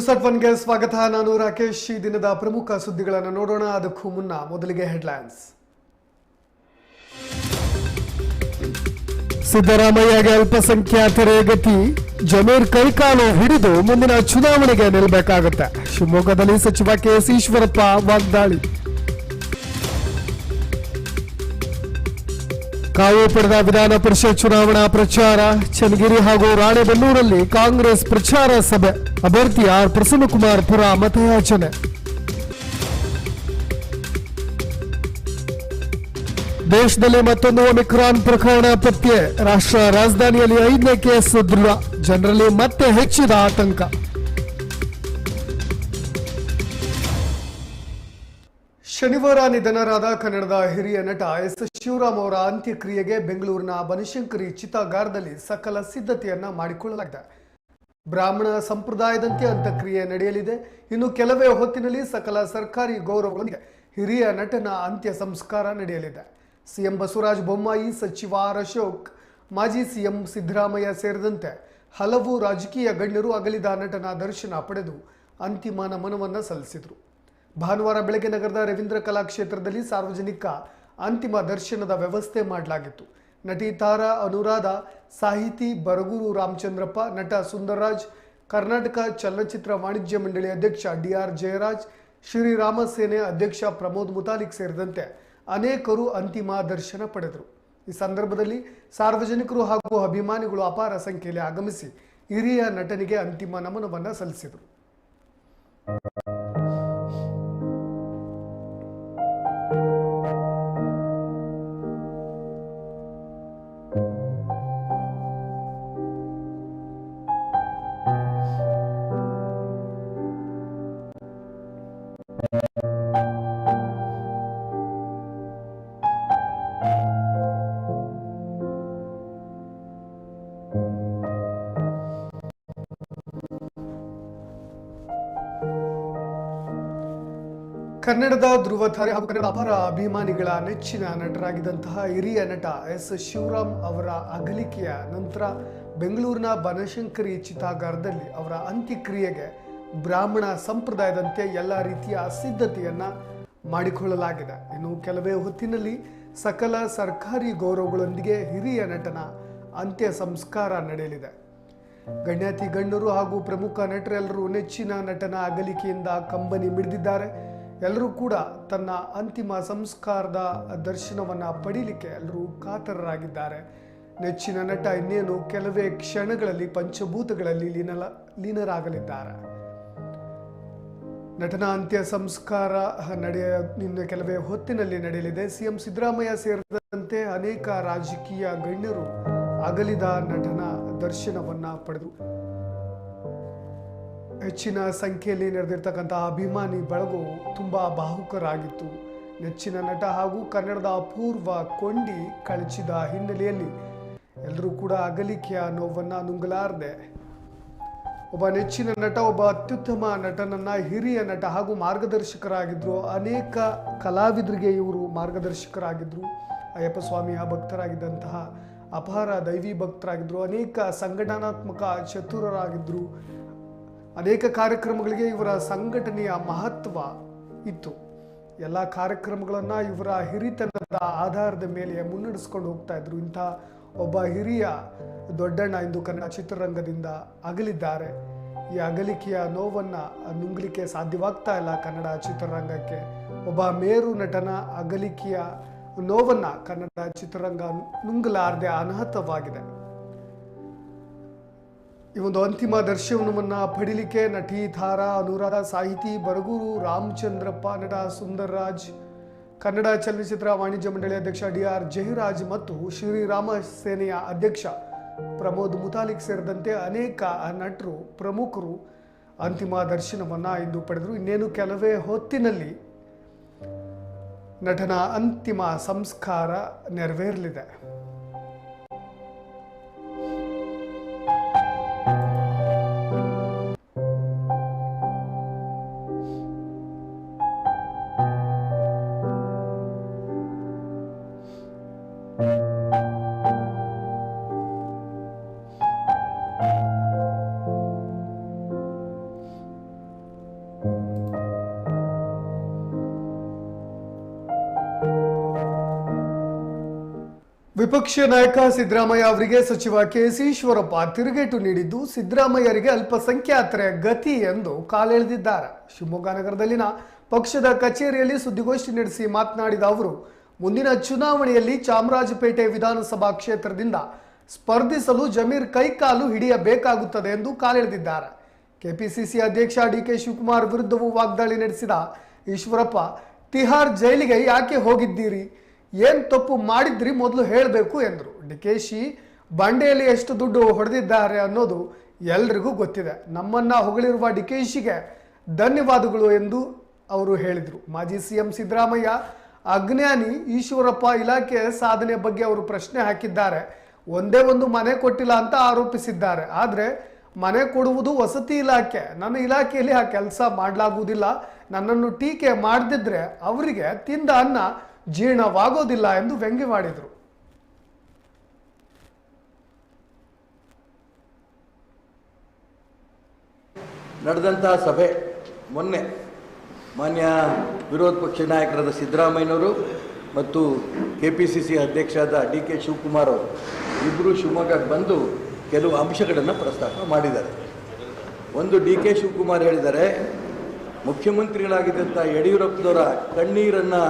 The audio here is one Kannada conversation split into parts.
ನ್ಯೂಸ್ ಅಟ್ ಒನ್ಗೆ ಸ್ವಾಗತ. ನಾನು ರಾಕೇಶ್. ಈ ದಿನದ ಪ್ರಮುಖ ಸುದ್ದಿಗಳನ್ನು ನೋಡೋಣ. ಅದಕ್ಕೂ ಮುನ್ನ ಮೊದಲಿಗೆ ಹೆಡ್ಲೈನ್ಸ್. ಸಿದ್ದರಾಮಯ್ಯಗೆ ಅಲ್ಪಸಂಖ್ಯಾತರೇ ಗತಿ. ಜಮೀರ್ ಕೈಕಾಲು ಹಿಡಿದು ಮುಂದಿನ ಚುನಾವಣೆಗೆ ನಿಲ್ಲಬೇಕಾಗುತ್ತೆ ಶಿವಮೊಗ್ಗದಲ್ಲಿ ಸಚಿವ ಕೆಎಸ್ ಈಶ್ವರಪ್ಪ ವಾಗ್ದಾಳಿ. ಕಾವು ಪಡೆದ ವಿಧಾನ ಚುನಾವಣಾ ಪ್ರಚಾರ ಚನ್ನಗಿರಿ ಹಾಗೂ ರಾಣೆಬೆನ್ನೂರಲ್ಲಿ ಕಾಂಗ್ರೆಸ್ ಪ್ರಚಾರ ಸಭೆ. ಅಭ್ಯರ್ಥಿ ಆರ್ ಪ್ರಸನ್ನಕುಮಾರ್ ಪುರ ಮತಯಾಚನೆ. ದೇಶದಲ್ಲಿ ಮತ್ತೊಂದು ಒಮಿಕ್ರಾನ್ ಪ್ರಕರಣ ಪತ್ತೆ. ರಾಷ್ಟ್ರ ರಾಜಧಾನಿಯಲ್ಲಿ ಐದನೇ ಕೇಸ್ ದೃಢ. ಜನರಲ್ಲಿ ಮತ್ತೆ ಹೆಚ್ಚಿದ ಆತಂಕ. ಶನಿವಾರ ನಿಧನರಾದ ಕನ್ನಡದ ಹಿರಿಯ ನಟ ಎಸ್ ಶಿವರಾಮ್ ಅವರ ಅಂತ್ಯಕ್ರಿಯೆಗೆ ಬೆಂಗಳೂರಿನ ಬನಶಂಕರಿ ಚಿತಾಗಾರದಲ್ಲಿ ಸಕಲ ಸಿದ್ಧತೆಯನ್ನ ಮಾಡಿಕೊಳ್ಳಲಾಗಿದೆ. ಬ್ರಾಹ್ಮಣ ಸಂಪ್ರದಾಯದಂತೆ ಅಂತ್ಯಕ್ರಿಯೆ ನಡೆಯಲಿದೆ. ಇನ್ನು ಕೆಲವೇ ಹೊತ್ತಿನಲ್ಲಿ ಸಕಲ ಸರ್ಕಾರಿ ಗೌರವಗಳೊಂದಿಗೆ ಹಿರಿಯ ನಟನ ಅಂತ್ಯ ಸಂಸ್ಕಾರ ನಡೆಯಲಿದೆ. ಸಿಎಂ ಬಸವರಾಜ ಬೊಮ್ಮಾಯಿ, ಸಚಿವ ಆರ್ ಅಶೋಕ್, ಮಾಜಿ ಸಿಎಂ ಸಿದ್ದರಾಮಯ್ಯ ಸೇರಿದಂತೆ ಹಲವು ರಾಜಕೀಯ ಗಣ್ಯರು ಅಗಲಿದ ನಟನ ದರ್ಶನ ಪಡೆದು ಅಂತಿಮ ನಮನವನ್ನು ಸಲ್ಲಿಸಿದರು. ಭಾನುವಾರ ಬೆಳಗ್ಗೆ ನಗರದ ರವೀಂದ್ರ ಕಲಾಕ್ಷೇತ್ರದಲ್ಲಿ ಸಾರ್ವಜನಿಕ ಅಂತಿಮ ದರ್ಶನದ ವ್ಯವಸ್ಥೆ ಮಾಡಲಾಗಿತ್ತು. ನಟಿ ತಾರಾ ಅನುರಾಧ, ಸಾಹಿತಿ ಬರಗೂರು ರಾಮಚಂದ್ರಪ್ಪ, ನಟ ಸುಂದರರಾಜ್, ಕರ್ನಾಟಕ ಚಲನಚಿತ್ರ ವಾಣಿಜ್ಯ ಮಂಡಳಿ ಅಧ್ಯಕ್ಷ ಡಿಆರ್ ಜಯರಾಜ್, ಶ್ರೀರಾಮ ಸೇನೆ ಅಧ್ಯಕ್ಷ ಪ್ರಮೋದ್ ಮುತಾಲಿಕ್ ಸೇರಿದಂತೆ ಅನೇಕರು ಅಂತಿಮ ದರ್ಶನ ಪಡೆದರು. ಈ ಸಂದರ್ಭದಲ್ಲಿ ಸಾರ್ವಜನಿಕರು ಹಾಗೂ ಅಭಿಮಾನಿಗಳು ಅಪಾರ ಸಂಖ್ಯೆಯಲ್ಲಿ ಆಗಮಿಸಿ ಹಿರಿಯ ನಟನಿಗೆ ಅಂತಿಮ ನಮನವನ್ನು ಸಲ್ಲಿಸಿದರು. ಕನ್ನಡದ ಧ್ರುವಧಾರೆ ಹಾಗೂ ಕನ್ನಡ ಅಪರ ಅಭಿಮಾನಿಗಳ ನೆಚ್ಚಿನ ನಟರಾಗಿದ್ದಂತಹ ಹಿರಿಯ ನಟ ಎಸ್ ಶಿವರಾಮ್ ಅವರ ಅಗಲಿಕೆಯ ನಂತರ ಬೆಂಗಳೂರಿನ ಬನಶಂಕರಿ ಚಿತಾಗಾರದಲ್ಲಿ ಅವರ ಅಂತ್ಯಕ್ರಿಯೆಗೆ ಬ್ರಾಹ್ಮಣ ಸಂಪ್ರದಾಯದಂತೆ ಎಲ್ಲ ರೀತಿಯ ಸಿದ್ಧತೆಯನ್ನ ಮಾಡಿಕೊಳ್ಳಲಾಗಿದೆ. ಇನ್ನು ಕೆಲವೇ ಹೊತ್ತಿನಲ್ಲಿ ಸಕಲ ಸರ್ಕಾರಿ ಗೌರವಗಳೊಂದಿಗೆ ಹಿರಿಯ ನಟನ ಅಂತ್ಯ ಸಂಸ್ಕಾರ ನಡೆಯಲಿದೆ. ಗಣ್ಯಾತಿ ಗಣ್ಯರು ಹಾಗೂ ಪ್ರಮುಖ ನಟರೆಲ್ಲರೂ ನೆಚ್ಚಿನ ನಟನ ಅಗಲಿಕೆಯಿಂದ ಕಂಬನಿ ಮಿಡಿದಿದ್ದಾರೆ. ಎಲ್ಲರೂ ಕೂಡ ತನ್ನ ಅಂತಿಮ ಸಂಸ್ಕಾರದ ದರ್ಶನವನ್ನು ಪಡೀಲಿಕ್ಕೆ ಎಲ್ಲರೂ ಕಾತರರಾಗಿದ್ದಾರೆ. ನೆಚ್ಚಿನ ನಟ ಇನ್ನೇನು ಕೆಲವೇ ಕ್ಷಣಗಳಲ್ಲಿ ಪಂಚಭೂತಗಳಲ್ಲಿ ಲೀನಲ, ಲೀನರಾಗಲಿದ್ದಾರೆ. ನಟನ ಅಂತ್ಯ ಸಂಸ್ಕಾರ ನಡೆಯ, ನಿನ್ನೆ ಕೆಲವೇ ಹೊತ್ತಿನಲ್ಲಿ ನಡೆಯಲಿದೆ. ಸಿಎಂ ಸಿದ್ದರಾಮಯ್ಯ ಸೇರಿದಂತೆ ಅನೇಕ ರಾಜಕೀಯ ಗಣ್ಯರು ಅಗಲಿದ ನಟನ ದರ್ಶನವನ್ನ ಪಡೆದು ಹೆಚ್ಚಿನ ಸಂಖ್ಯೆಯಲ್ಲಿ ನಡೆದಿರ್ತಕ್ಕಂಥ ಅಭಿಮಾನಿ ಬಳಗು ತುಂಬ ಭಾವುಕರಾಗಿತ್ತು ನೆಚ್ಚಿನ ನಟ ಹಾಗೂ ಕನ್ನಡದ ಅಪೂರ್ವ ಕೊಂಡಿ ಕಳಚಿದ ಹಿನ್ನೆಲೆಯಲ್ಲಿ ಎಲ್ಲರೂ ಕೂಡ ಅಗಲಿಕೆಯ ನೋವನ್ನು ನುಂಗಲಾರದೆ. ಒಬ್ಬ ನೆಚ್ಚಿನ ನಟ, ಒಬ್ಬ ಅತ್ಯುತ್ತಮ ನಟನನ್ನ ಹಿರಿಯ ನಟ ಹಾಗೂ ಮಾರ್ಗದರ್ಶಕರಾಗಿದ್ದರು ಅನೇಕ ಕಲಾವಿದರಿಗೆ ಇವರು ಮಾರ್ಗದರ್ಶಕರಾಗಿದ್ದರು ಅಯ್ಯಪ್ಪ ಸ್ವಾಮಿಯ ಭಕ್ತರಾಗಿದ್ದಂತಹ ಅಪಾರ ದೈವಿ ಭಕ್ತರಾಗಿದ್ದರು ಅನೇಕ ಸಂಘಟನಾತ್ಮಕ ಚತುರರಾಗಿದ್ರು ಅನೇಕ ಕಾರ್ಯಕ್ರಮಗಳಿಗೆ ಇವರ ಸಂಘಟನೆಯ ಮಹತ್ವ ಇತ್ತು. ಎಲ್ಲ ಕಾರ್ಯಕ್ರಮಗಳನ್ನು ಇವರ ಹಿರಿತನದ ಆಧಾರದ ಮೇಲೆ ಮುನ್ನಡೆಸ್ಕೊಂಡು ಹೋಗ್ತಾ ಇದ್ರು. ಇಂಥ ಒಬ್ಬ ಹಿರಿಯ ದೊಡ್ಡಣ್ಣ ಇಂದು ಕನ್ನಡ ಚಿತ್ರರಂಗದಿಂದ ಅಗಲಿದ್ದಾರೆ. ಈ ಅಗಲಿಕೆಯ ನೋವನ್ನು ನುಂಗಲಿಕ್ಕೆ ಸಾಧ್ಯವಾಗ್ತಾ ಇಲ್ಲ ಕನ್ನಡ ಚಿತ್ರರಂಗಕ್ಕೆ. ಒಬ್ಬ ಮೇರು ನಟನ ಅಗಲಿಕೆಯ ನೋವನ್ನು ಕನ್ನಡ ಚಿತ್ರರಂಗ ನುಂಗಲಾರದೆ ಅನಾಹುತವಾಗಿದೆ. ಈ ಒಂದು ಅಂತಿಮ ದರ್ಶನವನ್ನು ಪಡಿಲಿಕ್ಕೆ ನಟಿ ತಾರಾ ಅನುರಾಧ, ಸಾಹಿತಿ ಬರಗೂರು ರಾಮಚಂದ್ರಪ್ಪ, ನಟ ಸುಂದರ್ರಾಜ್, ಕನ್ನಡ ಚಲನಚಿತ್ರ ವಾಣಿಜ್ಯ ಮಂಡಳಿ ಅಧ್ಯಕ್ಷ ಡಿ ಆರ್ ಜಯರಾಜ್ ಮತ್ತು ಶ್ರೀರಾಮ ಸೇನೆಯ ಅಧ್ಯಕ್ಷ ಪ್ರಮೋದ್ ಮುತಾಲಿಕ್ ಸೇರಿದಂತೆ ಅನೇಕ ನಟರು, ಪ್ರಮುಖರು ಅಂತಿಮ ದರ್ಶನವನ್ನು ಇಂದು ಪಡೆದರು. ಇನ್ನೇನು ಕೆಲವೇ ಹೊತ್ತಿನಲ್ಲಿ ನಟನ ಅಂತಿಮ ಸಂಸ್ಕಾರ ನೆರವೇರಲಿದೆ. ವಿಪಕ್ಷ ನಾಯಕ ಸಿದ್ದರಾಮಯ್ಯ ಅವರಿಗೆ ಸಚಿವ ಕೆಸಿ ಈಶ್ವರಪ್ಪ ತಿರುಗೇಟು ನೀಡಿದ್ದು, ಸಿದ್ದರಾಮಯ್ಯರಿಗೆ ಅಲ್ಪಸಂಖ್ಯಾತರ ಗತಿ ಎಂದು ಕಾಲೆಳೆದಿದ್ದಾರೆ. ಶಿವಮೊಗ್ಗ ನಗರದಲ್ಲಿನ ಪಕ್ಷದ ಕಚೇರಿಯಲ್ಲಿ ಸುದ್ದಿಗೋಷ್ಠಿ ನಡೆಸಿ ಮಾತನಾಡಿದ ಅವರು ಮುಂದಿನ ಚುನಾವಣೆಯಲ್ಲಿ ಚಾಮರಾಜಪೇಟೆ ವಿಧಾನಸಭಾ ಕ್ಷೇತ್ರದಿಂದ ಸ್ಪರ್ಧಿಸಲು ಜಮೀರ್ ಕೈಕಾಲು ಹಿಡಿಯಬೇಕಾಗುತ್ತದೆ ಎಂದು ಕಾಲೆಳೆದಿದ್ದಾರೆ. ಕೆಪಿಸಿಸಿ ಅಧ್ಯಕ್ಷ ಡಿಕೆ ಶಿವಕುಮಾರ್ ವಿರುದ್ಧವೂ ವಾಗ್ದಾಳಿ ನಡೆಸಿದ ಈಶ್ವರಪ್ಪ, ತಿಹಾರ್ ಜೈಲಿಗೆ ಯಾಕೆ ಹೋಗಿದ್ದೀರಿ? ಏನ್ ತಪ್ಪು ಮಾಡಿದ್ರಿ ಮೊದಲು ಹೇಳಬೇಕು ಎಂದರು. ಡಿಕೆಶಿ ಬಂಡೆಯಲ್ಲಿ ಎಷ್ಟು ದುಡ್ಡು ಹೊಡೆದಿದ್ದಾರೆ ಅನ್ನೋದು ಎಲ್ರಿಗೂ ಗೊತ್ತಿದೆ. ನಮ್ಮನ್ನ ಹೊಗಳಿರುವ ಡಿಕೆಶಿಗೆ ಧನ್ಯವಾದಗಳು ಎಂದು ಅವರು ಹೇಳಿದರು. ಮಾಜಿ ಸಿಎಂ ಸಿದ್ದರಾಮಯ್ಯ ಅಜ್ಞಾನಿ ಈಶ್ವರಪ್ಪ ಇಲಾಖೆ ಸಾಧನೆ ಬಗ್ಗೆ ಅವರು ಪ್ರಶ್ನೆ ಹಾಕಿದ್ದಾರೆ. ಒಂದೇ ಒಂದು ಮನೆ ಕೊಟ್ಟಿಲ್ಲ ಅಂತ ಆರೋಪಿಸಿದ್ದಾರೆ. ಆದರೆ ಮನೆ ಕೊಡುವುದು ವಸತಿ ಇಲಾಖೆ. ನನ್ನ ಇಲಾಖೆಯಲ್ಲಿ ಆ ಕೆಲಸ ಮಾಡಲಾಗುವುದಿಲ್ಲ. ನನ್ನನ್ನು ಟೀಕೆ ಮಾಡದಿದ್ರೆ ಅವರಿಗೆ ತಿಂದ ಅನ್ನ ಜೀರ್ಣವಾಗೋದಿಲ್ಲ ಎಂದು ವ್ಯಂಗ್ಯವಾಡಿದರು ನಡೆದಂತಹ ಸಭೆ ಮೊನ್ನೆ ಮಾನ್ಯ ವಿರೋಧ ಪಕ್ಷ ನಾಯಕರಾದ ಸಿದ್ದರಾಮಯ್ಯನವರು ಮತ್ತು ಕೆ ಪಿ ಸಿ ಸಿ ಅಧ್ಯಕ್ಷರಾದ ಡಿ ಕೆ ಶಿವಕುಮಾರ್ ಅವರು. ಇಬ್ಬರು ಶಿವಮೊಗ್ಗಕ್ಕೆ ಬಂದು ಕೆಲವು ಅಂಶಗಳನ್ನು ಪ್ರಸ್ತಾಪ ಮಾಡಿದ್ದಾರೆ. ಒಂದು ಡಿ ಕೆ ಶಿವಕುಮಾರ್ ಹೇಳಿದ್ದಾರೆ ಮುಖ್ಯಮಂತ್ರಿಗಳಾಗಿದ್ದಂಥ ಯಡಿಯೂರಪ್ಪನವರ ಕಣ್ಣೀರನ್ನು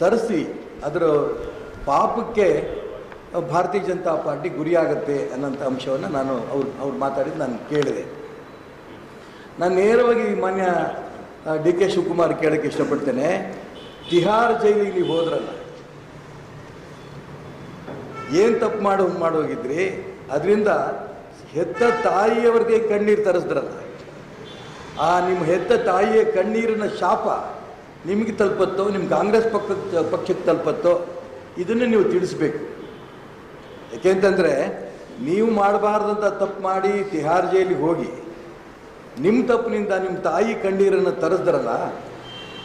ತರಿಸಿ ಅದರ ಪಾಪಕ್ಕೆ ಭಾರತೀಯ ಜನತಾ ಪಾರ್ಟಿ ಗುರಿಯಾಗತ್ತೆ ಅನ್ನೋಂಥ ಅಂಶವನ್ನು ನಾನು ಅವ್ರು ಅವ್ರು ಮಾತಾಡಿದ್ದು ನಾನು ಕೇಳಿದೆ. ನಾನು ನೇರವಾಗಿ ಮಾನ್ಯ ಡಿ ಕೆ ಶಿವಕುಮಾರ್ ಕೇಳಕ್ಕೆ ಇಷ್ಟಪಡ್ತೇನೆ. ತಿಹಾರ್ ಜೈಲಿಗೆ ಹೋದ್ರಲ್ಲ, ಏನು ತಪ್ಪು ಮಾಡೋ ಮಾಡೋಗಿದ್ರಿ ಅದರಿಂದ ಹೆತ್ತ ತಾಯಿಯವರಿಗೆ ಕಣ್ಣೀರು ತರಿಸಿದ್ರಲ್ಲ, ಆ ನಿಮ್ಮ ಹೆತ್ತ ತಾಯಿಯ ಕಣ್ಣೀರಿನ ಶಾಪ ನಿಮಗೆ ತಲುಪತ್ತೋ ನಿಮ್ಮ ಕಾಂಗ್ರೆಸ್ ಪಕ್ಷ ಪಕ್ಷಕ್ಕೆ ತಲುಪತ್ತೋ, ಇದನ್ನು ನೀವು ತಿಳಿಸ್ಬೇಕು. ಯಾಕೆಂತಂದರೆ, ನೀವು ಮಾಡಬಾರ್ದಂತ ತಪ್ಪು ಮಾಡಿ ತಿಹಾರ್ ಜೈಲಿಗೆ ಹೋಗಿ ನಿಮ್ಮ ತಪ್ಪಿನಿಂದ ನಿಮ್ಮ ತಾಯಿ ಕಣ್ಣೀರನ್ನು ತರಿಸ್ದ್ರಲ್ಲ,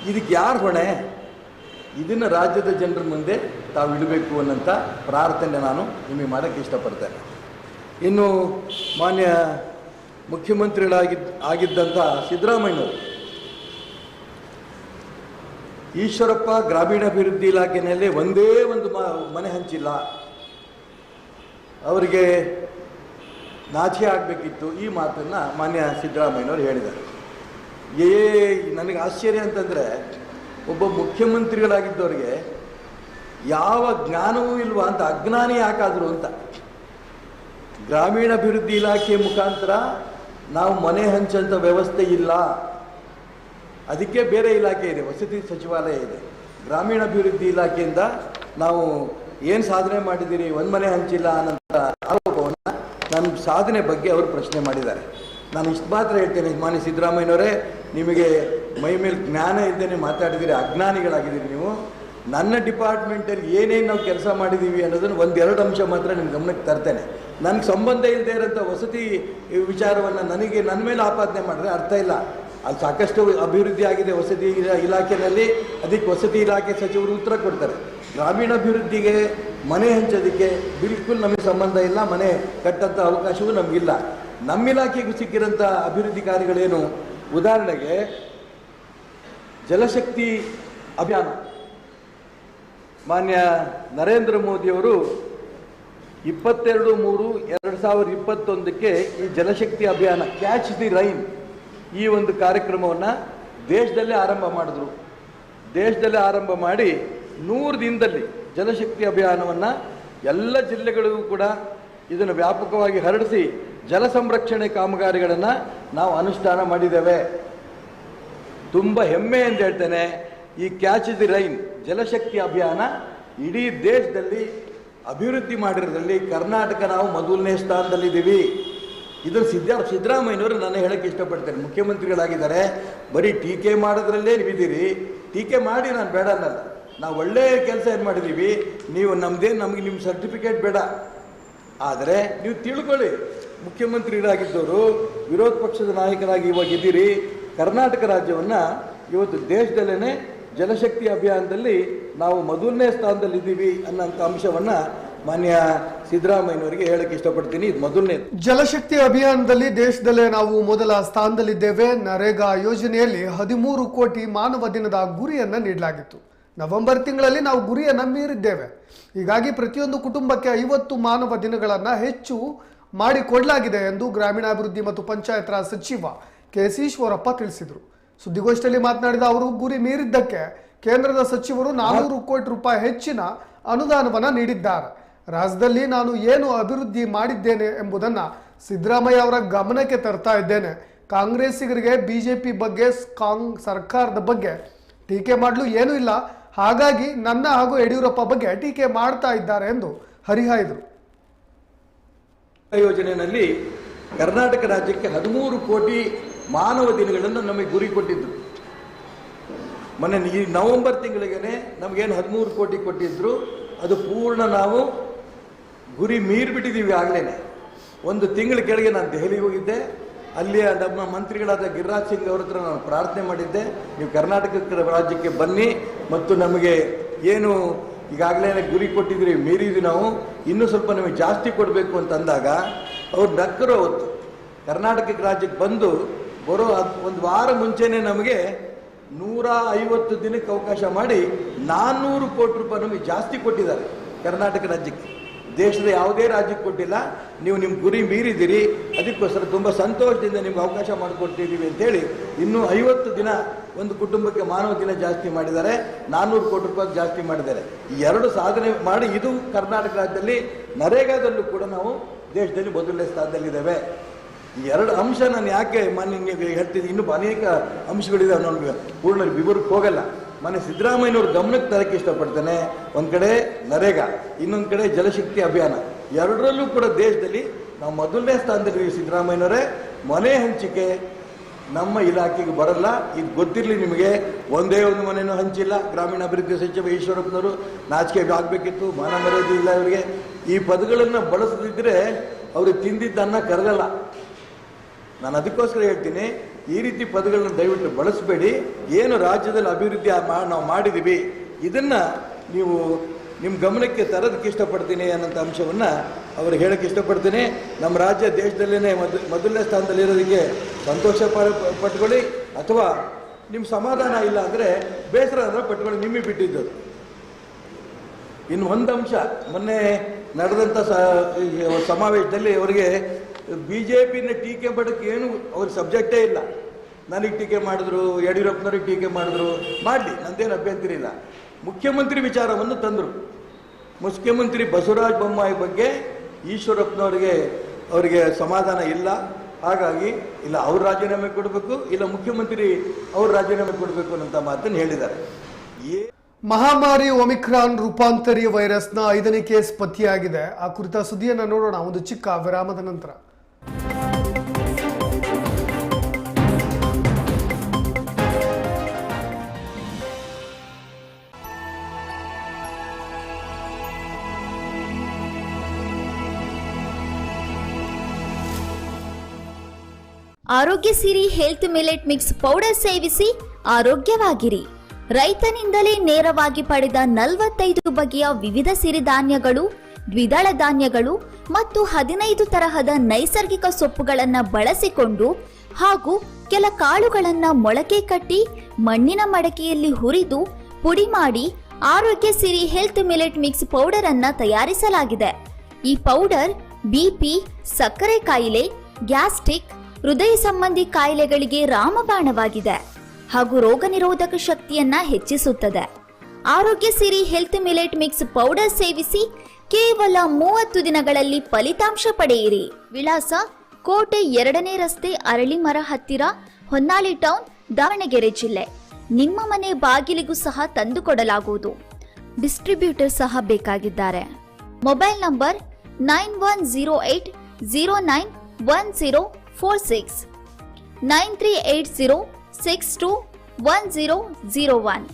ಇದಕ್ಕೆ ಯಾರು ಹೊಣೆ? ಇದನ್ನು ರಾಜ್ಯದ ಜನರ ಮುಂದೆ ತಾವು ಇಡಬೇಕು ಅನ್ನೋಂಥ ಪ್ರಾರ್ಥನೆ ನಾನು ನಿಮಗೆ ಮಾಡೋಕ್ಕೆ ಇಷ್ಟಪಡ್ತೇನೆ. ಇನ್ನು ಮಾನ್ಯ ಮುಖ್ಯಮಂತ್ರಿಗಳಾಗಿದ್ದ ಆಗಿದ್ದಂಥ ಸಿದ್ದರಾಮಯ್ಯನವರು, ಈಶ್ವರಪ್ಪ ಗ್ರಾಮೀಣಾಭಿವೃದ್ಧಿ ಇಲಾಖೆಯಲ್ಲಿ ಒಂದೇ ಒಂದು ಮನೆ ಹಂಚಿಲ್ಲ. ಅವರಿಗೆ ನಾಚಿಕೆ ಆಗಬೇಕಿತ್ತು ಈ ಮಾತನ್ನು ಮಾನ್ಯ ಸಿದ್ದರಾಮಯ್ಯನವರು ಹೇಳಿದ್ದಾರೆ. ಏ, ನನಗೆ ಆಶ್ಚರ್ಯ ಅಂತಂದರೆ ಒಬ್ಬ ಮುಖ್ಯಮಂತ್ರಿಗಳಾಗಿದ್ದವರಿಗೆ ಯಾವ ಜ್ಞಾನವೂ ಇಲ್ವಾ ಅಂತ ಅಜ್ಞಾನಿ ಯಾಕಾದರು ಅಂತ. ಗ್ರಾಮೀಣಾಭಿವೃದ್ಧಿ ಇಲಾಖೆ ಮುಖಾಂತರ ನಾವು ಮನೆ ಹಂಚಂತ ವ್ಯವಸ್ಥೆ ಇಲ್ಲ. ಅದಕ್ಕೆ ಬೇರೆ ಇಲಾಖೆ ಇದೆ, ವಸತಿ ಸಚಿವಾಲಯ ಇದೆ. ಗ್ರಾಮೀಣಾಭಿವೃದ್ಧಿ ಇಲಾಖೆಯಿಂದ ನಾವು ಏನು ಸಾಧನೆ ಮಾಡಿದ್ದೀರಿ, ಒಂದು ಮನೆ ಹಂಚಿಲ್ಲ ಅನ್ನೋಂಥ ಆರೋಪವನ್ನು ನನ್ನ ಸಾಧನೆ ಬಗ್ಗೆ ಅವರು ಪ್ರಶ್ನೆ ಮಾಡಿದ್ದಾರೆ. ನಾನು ಇಷ್ಟು ಮಾತ್ರ ಹೇಳ್ತೇನೆ, ಮಾನ್ಯ ಸಿದ್ದರಾಮಯ್ಯನವರೇ, ನಿಮಗೆ ಮೈ ಮೇಲೆ ಜ್ಞಾನ ಇದ್ದೇನೆ ಮಾತಾಡಿದ್ದೀರಿ, ಅಜ್ಞಾನಿಗಳಾಗಿದ್ದೀರಿ ನೀವು. ನನ್ನ ಡಿಪಾರ್ಟ್ಮೆಂಟಲ್ಲಿ ಏನೇನು ನಾವು ಕೆಲಸ ಮಾಡಿದ್ದೀವಿ ಅನ್ನೋದನ್ನು ಒಂದೆರಡು ಅಂಶ ಮಾತ್ರ ನಿಮ್ಮ ಗಮನಕ್ಕೆ ತರ್ತೇನೆ. ನನಗೆ ಸಂಬಂಧ ಇಲ್ಲದೆ ಇರೋಂಥ ವಸತಿ ವಿಚಾರವನ್ನು ನನಗೆ ನನ್ನ ಮೇಲೆ ಆಪಾದನೆ ಮಾಡಿದ್ರೆ ಅರ್ಥ ಇಲ್ಲ. ಅಲ್ಲಿ ಸಾಕಷ್ಟು ಅಭಿವೃದ್ಧಿ ಆಗಿದೆ ವಸತಿ ಇಲಾ- ಇಲಾಖೆಯಲ್ಲಿ. ಅದಕ್ಕೆ ವಸತಿ ಇಲಾಖೆ ಸಚಿವರು ಉತ್ತರ ಕೊಡ್ತಾರೆ. ಗ್ರಾಮೀಣಾಭಿವೃದ್ಧಿಗೆ ಮನೆ ಹಂಚೋದಕ್ಕೆ ಬಿಲ್ಕುಲ್ ನಮಗೆ ಸಂಬಂಧ ಇಲ್ಲ, ಮನೆ ಕಟ್ಟಂಥ ಅವಕಾಶವೂ ನಮಗಿಲ್ಲ. ನಮ್ಮ ಇಲಾಖೆಗೂ ಸಿಕ್ಕಿರೋಂಥ ಅಭಿವೃದ್ಧಿ ಕಾರ್ಯಗಳೇನು? ಉದಾಹರಣೆಗೆ, ಜಲಶಕ್ತಿ ಅಭಿಯಾನ. ಮಾನ್ಯ ನರೇಂದ್ರ ಮೋದಿಯವರು ಇಪ್ಪತ್ತೆರಡು ಮೂರು, ಎರಡು ಸಾವಿರದ ಇಪ್ಪತ್ತೊಂದಕ್ಕೆ ಈ ಜಲಶಕ್ತಿ ಅಭಿಯಾನ ಕ್ಯಾಚ್ ದಿ ರೈನ್ ಈ ಒಂದು ಕಾರ್ಯಕ್ರಮವನ್ನು ದೇಶದಲ್ಲೇ ಆರಂಭ ಮಾಡಿದ್ರು. ದೇಶದಲ್ಲೇ ಆರಂಭ ಮಾಡಿ ನೂರು ದಿನದಲ್ಲಿ ಜಲಶಕ್ತಿ ಅಭಿಯಾನವನ್ನು ಎಲ್ಲ ಜಿಲ್ಲೆಗಳಿಗೂ ಕೂಡ ಇದನ್ನು ವ್ಯಾಪಕವಾಗಿ ಹರಡಿಸಿ ಜಲ ಸಂರಕ್ಷಣೆ ಕಾಮಗಾರಿಗಳನ್ನು ನಾವು ಅನುಷ್ಠಾನ ಮಾಡಿದ್ದೇವೆ. ತುಂಬ ಹೆಮ್ಮೆ ಅಂತ ಹೇಳ್ತೇನೆ. ಈ ಕ್ಯಾಚ್ ದಿ ರೈನ್ ಜಲಶಕ್ತಿ ಅಭಿಯಾನ ಇಡೀ ದೇಶದಲ್ಲಿ ಅಭಿವೃದ್ಧಿ ಮಾಡಿರೋದ್ರಲ್ಲಿ ಕರ್ನಾಟಕ ನಾವು ಮೊದಲನೇ ಸ್ಥಾನದಲ್ಲಿದ್ದೀವಿ. ಇದನ್ನು ಸಿದ್ದ, ಸಿದ್ದರಾಮಯ್ಯನವರು ನಾನು ಹೇಳೋಕ್ಕೆ ಇಷ್ಟಪಡ್ತೇನೆ. ಮುಖ್ಯಮಂತ್ರಿಗಳಾಗಿದ್ದಾರೆ. ಬರೀ ಟೀಕೆ ಮಾಡೋದ್ರಲ್ಲೇ ನೀವಿದ್ದೀರಿ ಟೀಕೆ ಮಾಡಿ ನಾನು ಬೇಡ ಅನ್ನಲ್ಲ. ನಾವು ಒಳ್ಳೆಯ ಕೆಲಸ ಏನು ಮಾಡಿದ್ದೀವಿ ನೀವು ನಮ್ಮದೇನು ನಮಗೆ ನಿಮ್ಮ ಸರ್ಟಿಫಿಕೇಟ್ ಬೇಡ. ಆದರೆ ನೀವು ತಿಳ್ಕೊಳ್ಳಿ, ಮುಖ್ಯಮಂತ್ರಿಗಳಾಗಿದ್ದವರು, ವಿರೋಧ ಪಕ್ಷದ ನಾಯಕರಾಗಿ ಇವಾಗ ಇದ್ದೀರಿ, ಕರ್ನಾಟಕ ರಾಜ್ಯವನ್ನು ಇವತ್ತು ದೇಶದಲ್ಲೇ ಜಲಶಕ್ತಿ ಅಭಿಯಾನದಲ್ಲಿ ನಾವು ಮೊದಲನೇ ಸ್ಥಾನದಲ್ಲಿದ್ದೀವಿ ಅನ್ನೋಂಥ ಅಂಶವನ್ನು ಮಾನ್ಯ ಸಿದ್ದರಾಮಯ್ಯನವರಿಗೆ ಹೇಳಕ್ಕೆ ಇಷ್ಟಪಡ್ತೀನಿ. ಇದು ಮೊದಲನೇ ಜಲಶಕ್ತಿ ಅಭಿಯಾನದಲ್ಲಿ ದೇಶದಲ್ಲೇ ನಾವು ಮೊದಲ ಸ್ಥಾನದಲ್ಲಿದ್ದೇವೆ. ನರೇಗಾ ಯೋಜನೆಯಲ್ಲಿ ಹದಿಮೂರು ಕೋಟಿ ಮಾನವ ದಿನದ ಗುರಿಯನ್ನು ನೀಡಲಾಗಿತ್ತು. ನವೆಂಬರ್ ತಿಂಗಳಲ್ಲಿ ನಾವು ಗುರಿಯನ್ನು ಮೀರಿದ್ದೇವೆ ಹೀಗಾಗಿ ಪ್ರತಿಯೊಂದು ಕುಟುಂಬಕ್ಕೆ ಐವತ್ತು ಮಾನವ ದಿನಗಳನ್ನು ಹೆಚ್ಚು ಮಾಡಿಕೊಡಲಾಗಿದೆ ಎಂದು ಗ್ರಾಮೀಣಾಭಿವೃದ್ಧಿ ಮತ್ತು ಪಂಚಾಯತ್ ರಾಜ್ ಸಚಿವ ಕೆ ಸಿ ಈಶ್ವರಪ್ಪ ತಿಳಿಸಿದರು. ಸುದ್ದಿಗೋಷ್ಠಿಯಲ್ಲಿ ಮಾತನಾಡಿದ ಅವರು, ಗುರಿ ಮೀರಿದ್ದಕ್ಕೆ ಕೇಂದ್ರದ ಸಚಿವರು ನಾನೂರು ಕೋಟಿ ರೂಪಾಯಿ ಹೆಚ್ಚಿನ ಅನುದಾನವನ್ನು ನೀಡಿದ್ದಾರೆ. ರಾಜ್ಯದಲ್ಲಿ ನಾನು ಏನು ಅಭಿವೃದ್ಧಿ ಮಾಡಿದ್ದೇನೆ ಎಂಬುದನ್ನು ಸಿದ್ದರಾಮಯ್ಯ ಅವರ ಗಮನಕ್ಕೆ ತರ್ತಾ ಇದ್ದೇನೆ. ಕಾಂಗ್ರೆಸ್ಸಿಗರಿಗೆ ಬಿಜೆಪಿ ಬಗ್ಗೆ, ಕಾಂಗ್ ಸರ್ಕಾರದ ಬಗ್ಗೆ ಟೀಕೆ ಮಾಡಲು ಏನೂ ಇಲ್ಲ. ಹಾಗಾಗಿ ನನ್ನ ಹಾಗೂ ಯಡಿಯೂರಪ್ಪ ಬಗ್ಗೆ ಟೀಕೆ ಮಾಡ್ತಾ ಇದ್ದಾರೆ ಎಂದು ಹರಿಹಾಯ್ದರು. ಯೋಜನೆಯಲ್ಲಿ ಕರ್ನಾಟಕ ರಾಜ್ಯಕ್ಕೆ ಹದಿಮೂರು ಕೋಟಿ ಮಾನವ ದಿನಗಳನ್ನು ನಮಗೆ ಗುರಿ ಕೊಟ್ಟಿದ್ದರು ಮೊನ್ನೆ ಈ ನವೆಂಬರ್ ತಿಂಗಳಿಗೇನೆ ನಮಗೇನು ಹದಿಮೂರು ಕೋಟಿ ಕೊಟ್ಟಿದ್ರು. ಅದು ಪೂರ್ಣ ನಾವು ಗುರಿ ಮೀರಿಬಿಟ್ಟಿದ್ದೀವಿ ಆಗಲೇ ಒಂದು ತಿಂಗಳ ಕೆಳಗೆ ನಾನು ದೆಹಲಿಗೆ ಹೋಗಿದ್ದೆ. ಅಲ್ಲಿಯ ನಮ್ಮ ಮಂತ್ರಿಗಳಾದ ಗಿರಿರಾಜ್ ಸಿಂಗ್ ಅವ್ರ ಹತ್ರ ನಾನು ಪ್ರಾರ್ಥನೆ ಮಾಡಿದ್ದೆ. ನೀವು ಕರ್ನಾಟಕ ರಾಜ್ಯಕ್ಕೆ ಬನ್ನಿ ಮತ್ತು ನಮಗೆ ಏನು ಈಗಾಗಲೇ ಗುರಿ ಕೊಟ್ಟಿದ್ರಿ ಮೀರಿದ್ವಿ ನಾವು. ಇನ್ನೂ ಸ್ವಲ್ಪ ನಮಗೆ ಜಾಸ್ತಿ ಕೊಡಬೇಕು ಅಂತ ಅಂದಾಗ ಅವ್ರು ನಕ್ಕರು ಅವತ್ತು. ಕರ್ನಾಟಕ ರಾಜ್ಯಕ್ಕೆ ಬಂದು ಬರೋ ಒಂದು ವಾರ ಮುಂಚೆನೆ ನಮಗೆ ನೂರ ಐವತ್ತು ದಿನಕ್ಕೆ ಅವಕಾಶ ಮಾಡಿ ನಾನ್ನೂರು ಕೋಟಿ ರೂಪಾಯಿ ನಮಗೆ ಜಾಸ್ತಿ ಕೊಟ್ಟಿದ್ದಾರೆ ಕರ್ನಾಟಕ ರಾಜ್ಯಕ್ಕೆ. ದೇಶದ ಯಾವುದೇ ರಾಜ್ಯಕ್ಕೆ ಕೊಟ್ಟಿಲ್ಲ, ನೀವು ನಿಮ್ಮ ಗುರಿ ಮೀರಿದ್ದೀರಿ ಅದಕ್ಕೋಸ್ಕರ ತುಂಬ ಸಂತೋಷದಿಂದ ನಿಮ್ಗೆ ಅವಕಾಶ ಮಾಡಿಕೊಡ್ತಿದ್ದೀವಿ ಅಂತೇಳಿ ಇನ್ನೂ ಐವತ್ತು ದಿನ ಒಂದು ಕುಟುಂಬಕ್ಕೆ ಮಾನವ ದಿನ ಜಾಸ್ತಿ ಮಾಡಿದ್ದಾರೆ ನಾನ್ನೂರು ಕೋಟಿ ರೂಪಾಯಿ ಜಾಸ್ತಿ ಮಾಡಿದ್ದಾರೆ. ಈ ಎರಡು ಸಾಧನೆ ಮಾಡಿ ಇದು ಕರ್ನಾಟಕ ರಾಜ್ಯದಲ್ಲಿ ನರೇಗಾದಲ್ಲೂ ಕೂಡ ನಾವು ದೇಶದಲ್ಲಿ ಮೊದಲನೇ ಸ್ಥಾನದಲ್ಲಿದ್ದೇವೆ. ಈ ಎರಡು ಅಂಶ ನಾನು ಯಾಕೆ ಮಾನ್ಯ ಹೇಳ್ತಿದ್ದೀನಿ, ಇನ್ನೂ ಅನೇಕ ಅಂಶಗಳಿದೆ ನಮಗೆ ಪೂರ್ಣ ವಿವರಕ್ಕೆ ಹೋಗಲ್ಲ. ಮನೆ ಸಿದ್ದರಾಮಯ್ಯನವ್ರ ಗಮನಕ್ಕೆ ತರಕ್ಕೆ ಇಷ್ಟಪಡ್ತೇನೆ. ಒಂದು ಕಡೆ ನರೇಗಾ, ಇನ್ನೊಂದು ಕಡೆ ಜಲಶಕ್ತಿ ಅಭಿಯಾನ. ಎರಡರಲ್ಲೂ ಕೂಡ ದೇಶದಲ್ಲಿ ನಾವು ಮೊದಲನೇ ಸ್ಥಾನದಲ್ಲಿ ಸಿದ್ದರಾಮಯ್ಯನವರೇ. ಮನೆ ಹಂಚಿಕೆ ನಮ್ಮ ಇಲಾಖೆಗೆ ಬರಲ್ಲ. ಇದು ಗೊತ್ತಿರಲಿ ನಿಮಗೆ. ಒಂದೇ ಒಂದು ಮನೆಯೂ ಹಂಚಿಲ್ಲ. ಗ್ರಾಮೀಣಾಭಿವೃದ್ಧಿ ಸಚಿವ ಈಶ್ವರಪ್ಪನವರು ನಾಚಿಕೆ ಆಗಬೇಕಿತ್ತು. ಮಾನ ಮರ್ಯಾದೆ ಇಲ್ಲ ಅವರಿಗೆ ಈ ಪದಗಳನ್ನು ಬಳಸದಿದ್ದರೆ ಅವರು ತಿಂದಿದ್ದನ್ನ ಕರಗಲ್ಲ ನಾನು ಅದಕ್ಕೋಸ್ಕರ ಹೇಳ್ತೀನಿ. ಈ ರೀತಿ ಪದಗಳನ್ನ ದಯವಿಟ್ಟು ಬಳಸಬೇಡಿ. ಏನು ರಾಜ್ಯದಲ್ಲಿ ಅಭಿವೃದ್ಧಿ ನಾವು ಮಾಡಿದ್ದೀವಿ ಇದನ್ನ ನೀವು ನಿಮ್ಮ ಗಮನಕ್ಕೆ ತರೋದಕ್ಕೆ ಇಷ್ಟಪಡ್ತೀನಿ ಅನ್ನೋಂಥ ಅಂಶವನ್ನು ಅವ್ರಿಗೆ ಹೇಳಕ್ಕೆ ಇಷ್ಟಪಡ್ತೀನಿ. ನಮ್ಮ ರಾಜ್ಯ ದೇಶದಲ್ಲೇ ಮೊದ, ಮೊದಲನೇ ಸ್ಥಾನದಲ್ಲಿರೋದಕ್ಕೆ ಸಂತೋಷ ಪಟ್ಕೊಳ್ಳಿ. ಅಥವಾ ನಿಮ್ಮ ಸಮಾಧಾನ ಇಲ್ಲ ಅಂದರೆ ಬೇಸರ ಅಂದರೆ ಪಟ್ಕೊಳ್ಳಿ ನಿಮಗೆ ಬಿಟ್ಟಿದ್ದು ಇನ್ನು ಒಂದು ಅಂಶ, ಮೊನ್ನೆ ನಡೆದಂಥ ಸಮಾವೇಶದಲ್ಲಿ ಅವರಿಗೆ ಬಿ ಜೆ ಪಿನ ಟೀಕೆ ಮಾಡೋಕ್ಕೆ ಏನು ಅವ್ರ ಸಬ್ಜೆಕ್ಟೇ ಇಲ್ಲ. ನನಗೆ ಟೀಕೆ ಮಾಡಿದ್ರು, ಯಡಿಯೂರಪ್ಪನವ್ರಿಗೆ ಟೀಕೆ ಮಾಡಿದ್ರು. ಮಾಡಲಿ, ನಂದೇನು ಅಭ್ಯಂತರ ಇಲ್ಲ ಮುಖ್ಯಮಂತ್ರಿ ವಿಚಾರವನ್ನು ತಂದರು. ಮುಖ್ಯಮಂತ್ರಿ ಬಸವರಾಜ ಬೊಮ್ಮಾಯಿ ಬಗ್ಗೆ ಈಶ್ವರಪ್ಪನವ್ರಿಗೆ ಅವರಿಗೆ ಸಮಾಧಾನ ಇಲ್ಲ. ಹಾಗಾಗಿ, ಇಲ್ಲ ಅವ್ರ ರಾಜೀನಾಮೆ ಕೊಡಬೇಕು, ಇಲ್ಲ ಮುಖ್ಯಮಂತ್ರಿ ಅವ್ರ ರಾಜೀನಾಮೆ ಕೊಡಬೇಕು ಅನ್ನೋಂಥ ಮಾತನ್ನು ಹೇಳಿದ್ದಾರೆ. ಏ ಮಹಾಮಾರಿ ಒಮಿಕ್ರಾನ್ ರೂಪಾಂತರಿ ವೈರಸ್ನ ಐದನೇ ಕೇಸ್ ಪತ್ತೆಯಾಗಿದೆ. ಆ ಕುರಿತ ಸುದ್ದಿಯನ್ನು ನೋಡೋಣ. ಒಂದು ಚಿಕ್ಕ ವಿರಾಮದ ನಂತರ. Arogya Siri health millet mix powder ಸೇವಿಸಿ ಆರೋಗ್ಯವಾಗಿರಿ. ರೈತನಿಂದಲೇ ನೇರವಾಗಿ ಪಡೆದ ನಲವತ್ತೈದು ಬಗೆಯ ವಿವಿಧ ಸಿರಿಧಾನ್ಯಗಳು ದ್ವಿದಳ ಧಾನ್ಯಗಳು ಮತ್ತು ಹದಿನೈದು ತರಹದ ನೈಸರ್ಗಿಕ ಸೊಪ್ಪುಗಳನ್ನು ಬಳಸಿಕೊಂಡು ಹಾಗೂ ಕೆಲ ಕಾಳುಗಳನ್ನು ಮೊಳಕೆ ಕಟ್ಟಿ ಮಣ್ಣಿನ ಮಡಕೆಯಲ್ಲಿ ಹುರಿದು ಪುಡಿ ಮಾಡಿ Arogya Siri health millet mix powder ಅನ್ನ ತಯಾರಿಸಲಾಗಿದೆ. ಈ ಪೌಡರ್ ಬಿಪಿ ಸಕ್ಕರೆ ಕಾಯಿಲೆ, ಗ್ಯಾಸ್ಟ್ರಿಕ್ ಹೃದಯ ಸಂಬಂಧಿ ಕಾಯಿಲೆಗಳಿಗೆ ರಾಮಬಾಣವಾಗಿದೆ. ಹಾಗೂ ರೋಗ ನಿರೋಧಕ ಶಕ್ತಿಯನ್ನ ಹೆಚ್ಚಿಸುತ್ತದೆ. Arogya Siri health millet mix powder ಸೇವಿಸಿ ಕೇವಲ ಮೂವತ್ತು ದಿನಗಳಲ್ಲಿ ಫಲಿತಾಂಶ ಪಡೆಯಿರಿ. ವಿಳಾಸ ಕೋಟೆ ಎರಡನೇ ರಸ್ತೆ ಅರಳಿಮರ ಹತ್ತಿರ ಹೊನ್ನಾಳಿ ಟೌನ್, ದಾವಣಗೆರೆ ಜಿಲ್ಲೆ. ನಿಮ್ಮ ಮನೆ ಬಾಗಿಲಿಗೂ ಸಹ ತಂದುಕೊಡಲಾಗುವುದು. ಡಿಸ್ಟ್ರಿಬ್ಯೂಟರ್ ಸಹ ಬೇಕಾಗಿದ್ದಾರೆ. Mobile number nine one zero eight zero nine one zero four six nine three eight zero six two one zero zero one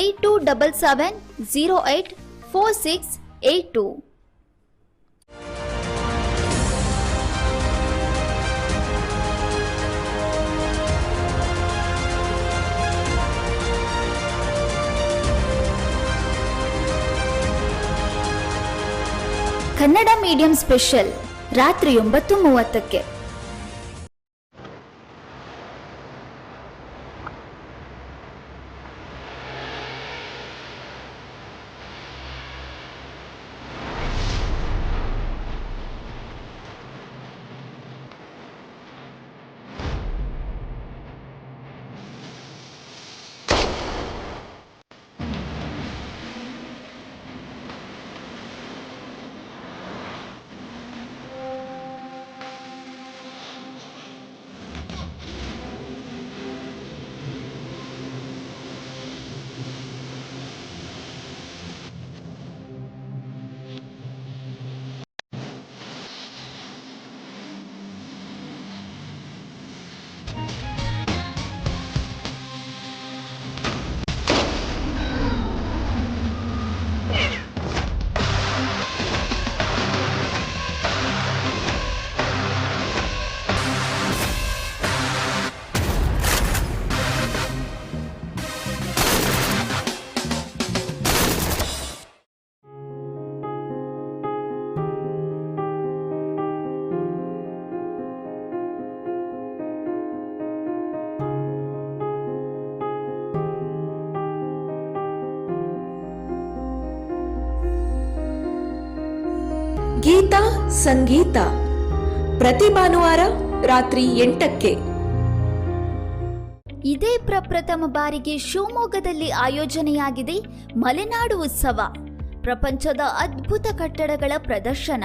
eight two double seven zero eight four six eight two Kannada medium special ರಾತ್ರಿ ಒಂಬತ್ತು ಮೂವತ್ತಕ್ಕೆ ಗೀತಾ ಸಂಗೀತ. ಪ್ರತಿ ಭಾನುವಾರ ರಾತ್ರಿ ಎಂಟಕ್ಕೆ. ಇದೇ ಪ್ರಪ್ರಥಮ ಬಾರಿಗೆ ಶಿವಮೊಗ್ಗದಲ್ಲಿ ಆಯೋಜನೆಯಾಗಿದೆ ಮಲೆನಾಡು ಉತ್ಸವ. ಪ್ರಪಂಚದ ಅದ್ಭುತ ಕಟ್ಟಡಗಳ ಪ್ರದರ್ಶನ.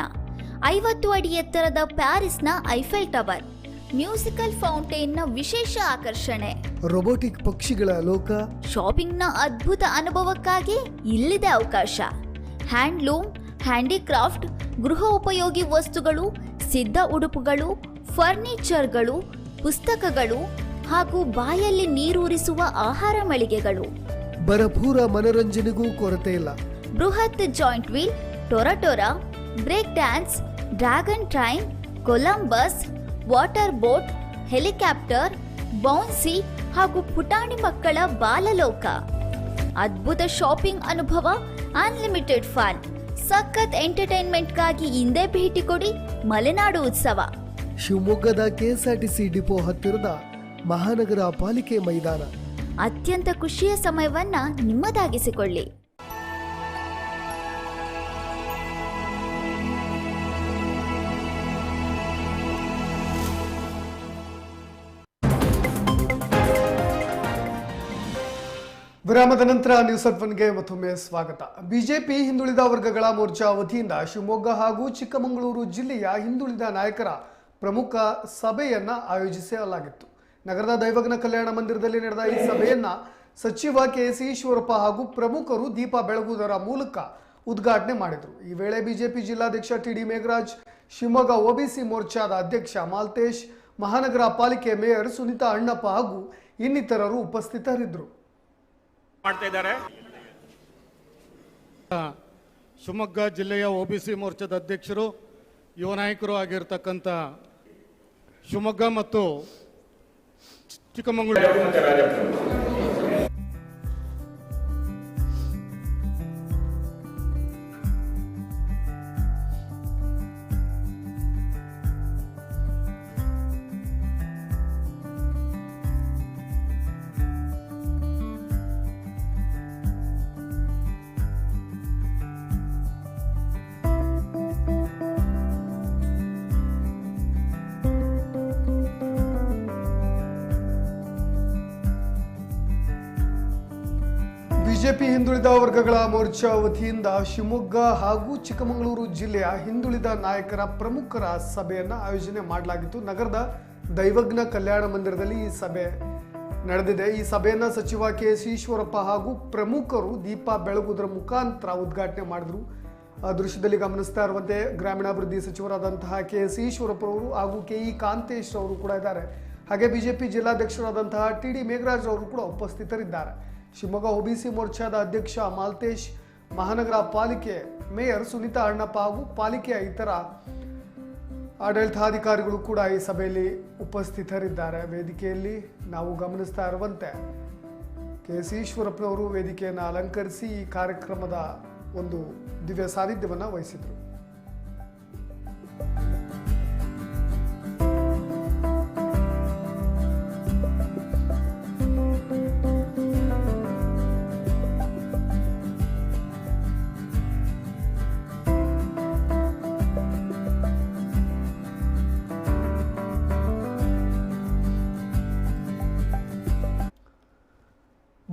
ಐವತ್ತು ಅಡಿ ಎತ್ತರದ ಪ್ಯಾರಿಸ್ನ ಐಫೆಲ್ ಟವರ್. ಮ್ಯೂಸಿಕಲ್ ಫೌಂಟೇನ್ನ ವಿಶೇಷ ಆಕರ್ಷಣೆ. ರೊಬೋಟಿಕ್ ಪಕ್ಷಿಗಳ ಲೋಕ. ಶಾಪಿಂಗ್ನ ಅದ್ಭುತ ಅನುಭವಕ್ಕಾಗಿ ಇಲ್ಲಿದೆ ಅವಕಾಶ. ಹ್ಯಾಂಡ್ಲೂಮ್ ಹ್ಯಾಂಡಿಕ್ರಾಫ್ಟ್ ಗೃಹ ಉಪಯೋಗಿ ವಸ್ತುಗಳು ಸಿದ್ಧ ಉಡುಪುಗಳು ಫರ್ನಿಚರ್ಗಳು ಪುಸ್ತಕಗಳು ಹಾಗೂ ಬಾಯಲ್ಲಿ ನೀರೂರಿಸುವ ಆಹಾರ ಮಳಿಗೆಗಳು. ಭರಪೂರ ಮನರಂಜನೆಗೂ ಕೊರತೆ ಇಲ್ಲ. ಬೃಹತ್ joint wheel ಟೊರಟೊರಾ break dance dragon train Columbus water boat helicopter bouncy ಹಾಗೂ ಪುಟಾಣಿ ಮಕ್ಕಳ ಬಾಲಲೋಕ. ಅದ್ಭುತ ಶಾಪಿಂಗ್ ಅನುಭವ ಅನ್ಲಿಮಿಟೆಡ್ ಫನ್. ಸಖತ್ ಎಂಟರ್ಟೈನ್ಮೆಂಟ್ಗಾಗಿ ಹಿಂದೆ ಭೇಟಿ ಕೊಡಿ ಮಲೆನಾಡು ಉತ್ಸವ. ಶಿವಮೊಗ್ಗದ ಕೆಎಸ್ಆರ್ಟಿಸಿ ಡಿಪೋ ಹತ್ತಿರದ ಮಹಾನಗರ ಪಾಲಿಕೆ ಮೈದಾನ. ಅತ್ಯಂತ ಖುಷಿಯ ಸಮಯವನ್ನ ನಿಮ್ಮದಾಗಿಸಿಕೊಳ್ಳಿ. ವಿರಾಮದ ನಂತರ ನ್ಯೂಸ್ ಅರ್ಪನ್ಗೆ ಮತ್ತೊಮ್ಮೆ ಸ್ವಾಗತ. ಬಿಜೆಪಿ ಹಿಂದುಳಿದ ವರ್ಗಗಳ ಮೋರ್ಚಾ ವತಿಯಿಂದ ಶಿವಮೊಗ್ಗ ಹಾಗೂ ಚಿಕ್ಕಮಗಳೂರು ಜಿಲ್ಲೆಯ ಹಿಂದುಳಿದ ನಾಯಕರ ಪ್ರಮುಖ ಸಭೆಯನ್ನ ಆಯೋಜಿಸಲಾಗಿತ್ತು. ನಗರದ ದೈವಜ್ಞ ಕಲ್ಯಾಣ ಮಂದಿರದಲ್ಲಿ ನಡೆದ ಈ ಸಭೆಯನ್ನ ಸಚಿವ ಕೆ ಸಿ ಈಶ್ವರಪ್ಪ ಹಾಗೂ ಪ್ರಮುಖರು ದೀಪ ಬೆಳಗುವುದರ ಮೂಲಕ ಉದ್ಘಾಟನೆ ಮಾಡಿದರು. ಈ ವೇಳೆ ಬಿಜೆಪಿ ಜಿಲ್ಲಾಧ್ಯಕ್ಷ T D Megharaj, Shivamogga OBC ಮೋರ್ಚಾದ ಅಧ್ಯಕ್ಷ ಮಾಲ್ತೇಶ್, ಮಹಾನಗರ ಪಾಲಿಕೆ ಮೇಯರ್ ಸುನೀತಾ ಅಣ್ಣಪ್ಪ ಹಾಗೂ ಇನ್ನಿತರರು ಉಪಸ್ಥಿತರಿದ್ದರು. ಮಾಡ್ತಾ ಇದ್ದಾರೆ. ಶಿವಮೊಗ್ಗ ಜಿಲ್ಲೆಯ ಒಬಿಸಿ ಮೋರ್ಚಾದ ಅಧ್ಯಕ್ಷರು ಯುವ ನಾಯಕರು ಆಗಿರ್ತಕ್ಕಂಥ ಶಿವಮೊಗ್ಗ ಮತ್ತು ಚಿಕ್ಕಮಗಳೂರು. ಬಿಜೆಪಿ ಹಿಂದುಳಿದ ವರ್ಗಗಳ ಮೋರ್ಚಾ ವತಿಯಿಂದ ಶಿವಮೊಗ್ಗ ಹಾಗೂ ಚಿಕ್ಕಮಗಳೂರು ಜಿಲ್ಲೆಯ ಹಿಂದುಳಿದ ನಾಯಕರ ಪ್ರಮುಖರ ಸಭೆಯನ್ನು ಆಯೋಜನೆ ಮಾಡಲಾಗಿತ್ತು. ನಗರದ ದೈವಜ್ಞ ಕಲ್ಯಾಣ ಮಂದಿರದಲ್ಲಿ ಈ ಸಭೆ ನಡೆದಿದೆ. ಈ ಸಭೆಯನ್ನು ಸಚಿವ ಕೆ ಎಸ್ ಈಶ್ವರಪ್ಪ ಹಾಗೂ ಪ್ರಮುಖರು ದೀಪ ಬೆಳಗುವುದರ ಮುಖಾಂತರ ಉದ್ಘಾಟನೆ ಮಾಡಿದ್ರು. ಆ ದೃಶ್ಯದಲ್ಲಿ ಗಮನಿಸ್ತಾ ಇರುವಂತೆ ಗ್ರಾಮೀಣಾಭಿವೃದ್ಧಿ ಸಚಿವರಾದಂತಹ ಕೆ ಎಸ್ ಈಶ್ವರಪ್ಪ ಅವರು ಹಾಗೂ ಕೆ ಇ ಕಾಂತೇಶ್ ಅವರು ಕೂಡ ಇದ್ದಾರೆ. ಹಾಗೆ ಬಿಜೆಪಿ ಜಿಲ್ಲಾಧ್ಯಕ್ಷರಾದಂತಹ ಟಿ ಡಿ ಮೇಘರಾಜ್ ಅವರು ಕೂಡ ಉಪಸ್ಥಿತರಿದ್ದಾರೆ. ಶಿವಮೊಗ್ಗ ಒಬಿಸಿ ಮೋರ್ಚಾದ ಅಧ್ಯಕ್ಷ ಮಾಲ್ತೇಶ್, ಮಹಾನಗರ ಪಾಲಿಕೆ ಮೇಯರ್ ಸುನೀತಾ ಅಣ್ಣಪ್ಪ ಹಾಗೂ ಪಾಲಿಕೆಯ ಇತರ ಆಡಳಿತಾಧಿಕಾರಿಗಳು ಕೂಡ ಈ ಸಭೆಯಲ್ಲಿ ಉಪಸ್ಥಿತರಿದ್ದಾರೆ. ವೇದಿಕೆಯಲ್ಲಿ ನಾವು ಗಮನಿಸ್ತಾ ಇರುವಂತೆ ಕೆ ಸಿ ಈಶ್ವರಪ್ಪನವರು ವೇದಿಕೆಯನ್ನು ಅಲಂಕರಿಸಿ ಈ ಕಾರ್ಯಕ್ರಮದ ಒಂದು ದಿವ್ಯ ಸಾನ್ನಿಧ್ಯವನ್ನು ವಹಿಸಿದರು.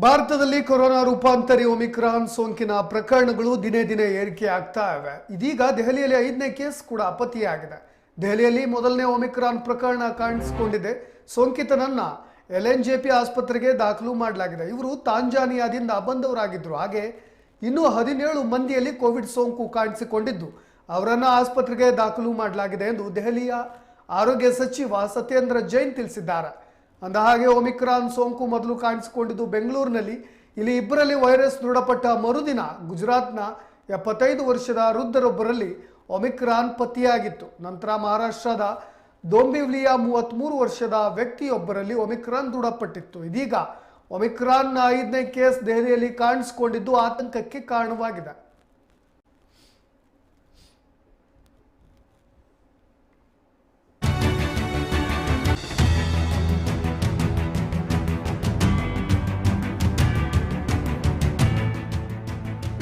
ಭಾರತದಲ್ಲಿ ಕೊರೋನಾ ರೂಪಾಂತರಿ ಒಮಿಕ್ರಾನ್ ಸೋಂಕಿನ ಪ್ರಕರಣಗಳು ದಿನೇ ದಿನೇ ಏರಿಕೆ ಆಗ್ತಾ ಇವೆ. ಇದೀಗ ದೆಹಲಿಯಲ್ಲಿ ಐದನೇ ಕೇಸ್ ಕೂಡ ಅಪತಿಯಾಗಿದೆ ದೆಹಲಿಯಲ್ಲಿ ಮೊದಲನೇ ಒಮಿಕ್ರಾನ್ ಪ್ರಕರಣ ಕಾಣಿಸಿಕೊಂಡಿದೆ. ಸೋಂಕಿತನನ್ನ ಎಲ್ ಎನ್ ಜೆ ಪಿ ಆಸ್ಪತ್ರೆಗೆ ದಾಖಲು ಮಾಡಲಾಗಿದೆ. ಇವರು ತಾಂಜಾನಿಯಾದಿಂದ ಬಂದವರಾಗಿದ್ದರು ಹಾಗೆ ಇನ್ನೂ ಹದಿನೇಳು ಮಂದಿಯಲ್ಲಿ ಕೋವಿಡ್ ಸೋಂಕು ಕಾಣಿಸಿಕೊಂಡಿದ್ದು. ಅವರನ್ನು ಆಸ್ಪತ್ರೆಗೆ ದಾಖಲು ಮಾಡಲಾಗಿದೆ ಎಂದು ದೆಹಲಿಯ ಆರೋಗ್ಯ ಸಚಿವ ಸತ್ಯೇಂದ್ರ ಜೈನ್ ತಿಳಿಸಿದ್ದಾರೆ. ಅಂದ ಹಾಗೆ ಒಮಿಕ್ರಾನ್ ಸೋಂಕು ಮೊದಲು ಕಾಣಿಸಿಕೊಂಡಿದ್ದು ಬೆಂಗಳೂರಿನಲ್ಲಿ. ಇಲ್ಲಿ ಇಬ್ಬರಲ್ಲಿ ವೈರಸ್ ದೃಢಪಟ್ಟ ಮರುದಿನ ಗುಜರಾತ್ನ ಎಪ್ಪತ್ತೈದು ವರ್ಷದ ವೃದ್ಧರೊಬ್ಬರಲ್ಲಿ ಒಮಿಕ್ರಾನ್ ಪತಿಯಾಗಿತ್ತು. ನಂತರ ಮಹಾರಾಷ್ಟ್ರದ ದೊಂಬಿವ್ಲಿಯ ಮೂವತ್ತ್ಮೂರು ವರ್ಷದ ವ್ಯಕ್ತಿಯೊಬ್ಬರಲ್ಲಿ ಒಮಿಕ್ರಾನ್ ದೃಢಪಟ್ಟಿತ್ತು. ಇದೀಗ ಒಮಿಕ್ರಾನ್ನ ಐದನೇ ಕೇಸ್ ದೆಹಲಿಯಲ್ಲಿ ಕಾಣಿಸಿಕೊಂಡಿದ್ದು ಆತಂಕಕ್ಕೆ ಕಾರಣವಾಗಿದೆ.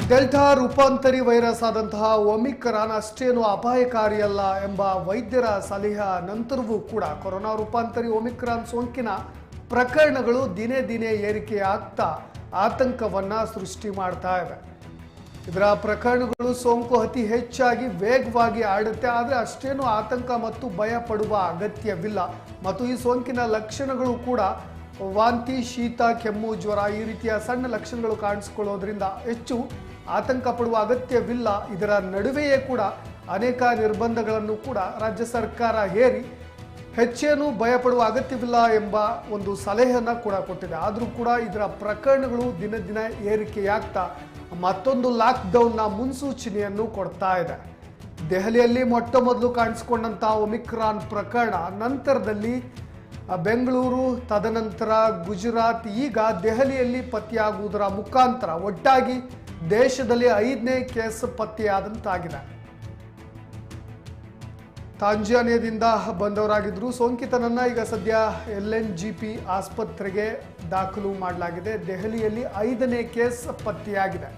ಡೆಲ್ಟಾ ರೂಪಾಂತರಿ ವೈರಸ್ ಆದಂತಹ ಒಮಿಕ್ರಾನ್ ಅಷ್ಟೇನು ಅಪಾಯಕಾರಿಯಲ್ಲ ಎಂಬ ವೈದ್ಯರ ಸಲಹೆ ನಂತರವೂ ಕೂಡ ಕೊರೋನಾ ರೂಪಾಂತರಿ ಒಮಿಕ್ರಾನ್ ಸೋಂಕಿನ ಪ್ರಕರಣಗಳು ದಿನೇ ದಿನೇ ಏರಿಕೆಯಾಗ್ತಾ ಆತಂಕವನ್ನ ಸೃಷ್ಟಿ ಮಾಡ್ತಾ ಇವೆ. ಇದರ ಪ್ರಕರಣಗಳು ಸೋಂಕು ಅತಿ ಹೆಚ್ಚಾಗಿ ವೇಗವಾಗಿ ಆಡುತ್ತೆ, ಆದರೆ ಅಷ್ಟೇನು ಆತಂಕ ಮತ್ತು ಭಯ ಪಡುವ ಅಗತ್ಯವಿಲ್ಲ. ಮತ್ತು ಈ ಸೋಂಕಿನ ಲಕ್ಷಣಗಳು ಕೂಡ ವಾಂತಿ, ಶೀತ, ಕೆಮ್ಮು, ಜ್ವರ ಈ ರೀತಿಯ ಸಣ್ಣ ಲಕ್ಷಣಗಳು ಕಾಣಿಸ್ಕೊಳ್ಳೋದ್ರಿಂದ ಹೆಚ್ಚು ಆತಂಕ ಪಡುವ ಅಗತ್ಯವಿಲ್ಲ. ಇದರ ನಡುವೆಯೇ ಕೂಡ ಅನೇಕ ನಿರ್ಬಂಧಗಳನ್ನು ಕೂಡ ರಾಜ್ಯ ಸರ್ಕಾರ ಹೇರಿ ಹೆಚ್ಚೇನು ಭಯಪಡುವ ಅಗತ್ಯವಿಲ್ಲ ಎಂಬ ಒಂದು ಸಲಹೆಯನ್ನು ಕೂಡ ಕೊಟ್ಟಿದೆ. ಆದರೂ ಕೂಡ ಇದರ ಪ್ರಕರಣಗಳು ದಿನ ದಿನ ಏರಿಕೆಯಾಗ್ತಾ ಮತ್ತೊಂದು ಲಾಕ್ಡೌನ್ನ ಮುನ್ಸೂಚನೆಯನ್ನು ಕೊಡ್ತಾ ಇದೆ. ದೆಹಲಿಯಲ್ಲಿ ಮೊಟ್ಟ ಮೊದಲು ಕಾಣಿಸಿಕೊಂಡಂಥ ಒಮಿಕ್ರಾನ್ ಪ್ರಕರಣ, ನಂತರದಲ್ಲಿ ಬೆಂಗಳೂರು, ತದನಂತರ ಗುಜರಾತ್, ಈಗ ದೆಹಲಿಯಲ್ಲಿ ಪತ್ತೆಯಾಗುವುದರ ಮುಖಾಂತರ ಒಟ್ಟಾಗಿ ದೇಶದಲ್ಲಿ ಐದನೇ ಕೇಸ್ ಪತ್ತೆಯಾದಂತಾಗಿದೆ. ತಾಂಜಾನಿಯಾದಿಂದ ಬಂದವರಾಗಿದ್ದರು ಸೋಂಕಿತನನ್ನು ಈಗ ಸದ್ಯ ಎಲ್ ಎನ್ ಜಿ ಪಿ ಆಸ್ಪತ್ರೆಗೆ ದಾಖಲು ಮಾಡಲಾಗಿದೆ. ದೆಹಲಿಯಲ್ಲಿ ಐದನೇ ಕೇಸ್ ಪತ್ತೆಯಾಗಿದೆ.